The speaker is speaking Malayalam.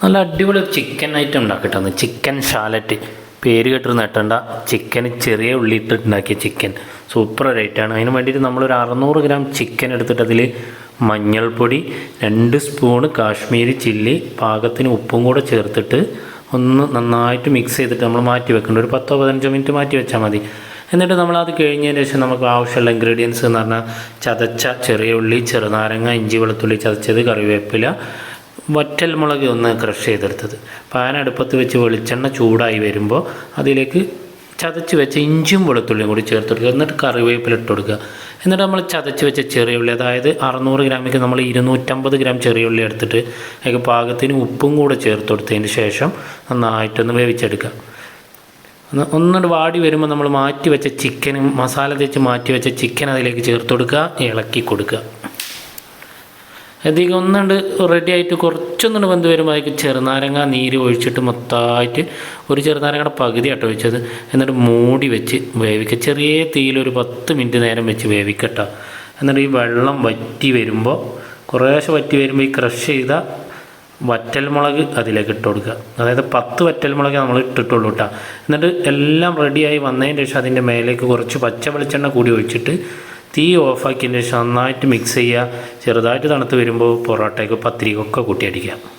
നല്ല അടിപൊളി ചിക്കൻ ഐറ്റം ഉണ്ടാക്കിയിട്ടാണ് ചിക്കൻ ഷാലറ്റ് പേര് കേട്ടൊരു നെട്ടണ്ട ചിക്കൻ ചെറിയ ഉള്ളി ഇട്ടിട്ടുണ്ടാക്കിയ ചിക്കൻ സൂപ്പർ ഐറ്റമാണ് അതിന് വേണ്ടിയിട്ട് നമ്മളൊരു അറുന്നൂറ് ഗ്രാം ചിക്കൻ എടുത്തിട്ട് അതിൽ മഞ്ഞൾപ്പൊടി രണ്ട് സ്പൂണ് കാശ്മീരി ചില്ലി പാകത്തിന് ഉപ്പും കൂടെ ചേർത്തിട്ട് ഒന്ന് നന്നായിട്ട് മിക്സ് ചെയ്തിട്ട് നമ്മൾ മാറ്റി വെക്കേണ്ട. ഒരു പത്തോ പതിനഞ്ചോ മിനിറ്റ് മാറ്റി വെച്ചാൽ മതി. എന്നിട്ട് നമ്മൾ അത് കഴിഞ്ഞതിന് ശേഷം നമുക്ക് ആവശ്യമുള്ള ഇൻഗ്രീഡിയൻസ് എന്ന് പറഞ്ഞാൽ ചതച്ച ചെറിയ ഉള്ളി ചെറുനാരങ്ങ ഇഞ്ചി വെളുത്തുള്ളി ചതച്ചത് കറിവേപ്പില വറ്റൽ മുളക് ഒന്ന് ക്രഷ് ചെയ്തെടുത്തത്. പാൻ അടുപ്പത്ത് വെച്ച് വെളിച്ചെണ്ണ ചൂടായി വരുമ്പോൾ അതിലേക്ക് ചതച്ച് വെച്ച ഇഞ്ചും വെളുത്തുള്ളിയും കൂടി ചേർത്ത് കൊടുക്കുക. എന്നിട്ട് കറിവേപ്പില ഇട്ട് കൊടുക്കുക. എന്നിട്ട് നമ്മൾ ചതച്ച് വെച്ച ചെറിയ ഉള്ളി അതായത് അറുന്നൂറ് ഗ്രാമിക്ക് നമ്മൾ ഇരുന്നൂറ്റമ്പത് ഗ്രാം ചെറിയ ഉള്ളി എടുത്തിട്ട് അതിൽ പാകത്തിന് ഉപ്പും കൂടെ ചേർത്ത് കൊടുത്തതിന് ശേഷം നന്നായിട്ടൊന്ന് വേവിച്ചെടുക്കുക. ഒന്ന് ഒന്നുകൊണ്ട് വാടി വരുമ്പോൾ നമ്മൾ മാറ്റി വെച്ച ചിക്കനും മസാല തേച്ച് മാറ്റി വെച്ച ചിക്കൻ അതിലേക്ക് ചേർത്ത് കൊടുക്കുക. ഇളക്കി കൊടുക്കുക. അധികം ഒന്നുണ്ട് റെഡി ആയിട്ട് കുറച്ചൊന്നുകൊണ്ട് വെന്ത് ചെറുനാരങ്ങ നീര് ഒഴിച്ചിട്ട് മൊത്തമായിട്ട് ഒരു ചെറുനാരങ്ങയുടെ പകുതി ആട്ടോ ഒഴിച്ചത് എന്നിട്ട് മൂടി വെച്ച് വേവിക്കുക ചെറിയ തീയിൽ ഒരു പത്ത് മിനിറ്റ് നേരം വെച്ച് വേവിക്കട്ടോ. എന്നിട്ട് ഈ വെള്ളം വറ്റി വരുമ്പോൾ കുറേശ്ശെ വറ്റി വരുമ്പോൾ ഈ ക്രഷ് ചെയ്ത വറ്റൽമുളക് അതിലേക്ക് ഇട്ട് കൊടുക്കുക. അതായത് പത്ത് വറ്റൽമുളക് നമ്മൾ ഇട്ടിട്ടുള്ളൂ കേട്ടോ എന്നിട്ട് എല്ലാം റെഡിയായി വന്നതിന് ശേഷം അതിന്റെ മേലേക്ക് കുറച്ച് പച്ച വെളിച്ചെണ്ണ കൂടി ഒഴിച്ചിട്ട് തീ ഓഫാക്കിയതിന് ശേഷം നന്നായിട്ട് മിക്സ് ചെയ്യുക. ചെറുതായിട്ട് തണുത്ത് വരുമ്പോൾ പൊറോട്ടയ്ക്ക് പത്തിരിക്കൊക്കെ കൂട്ടി അടിക്കുക.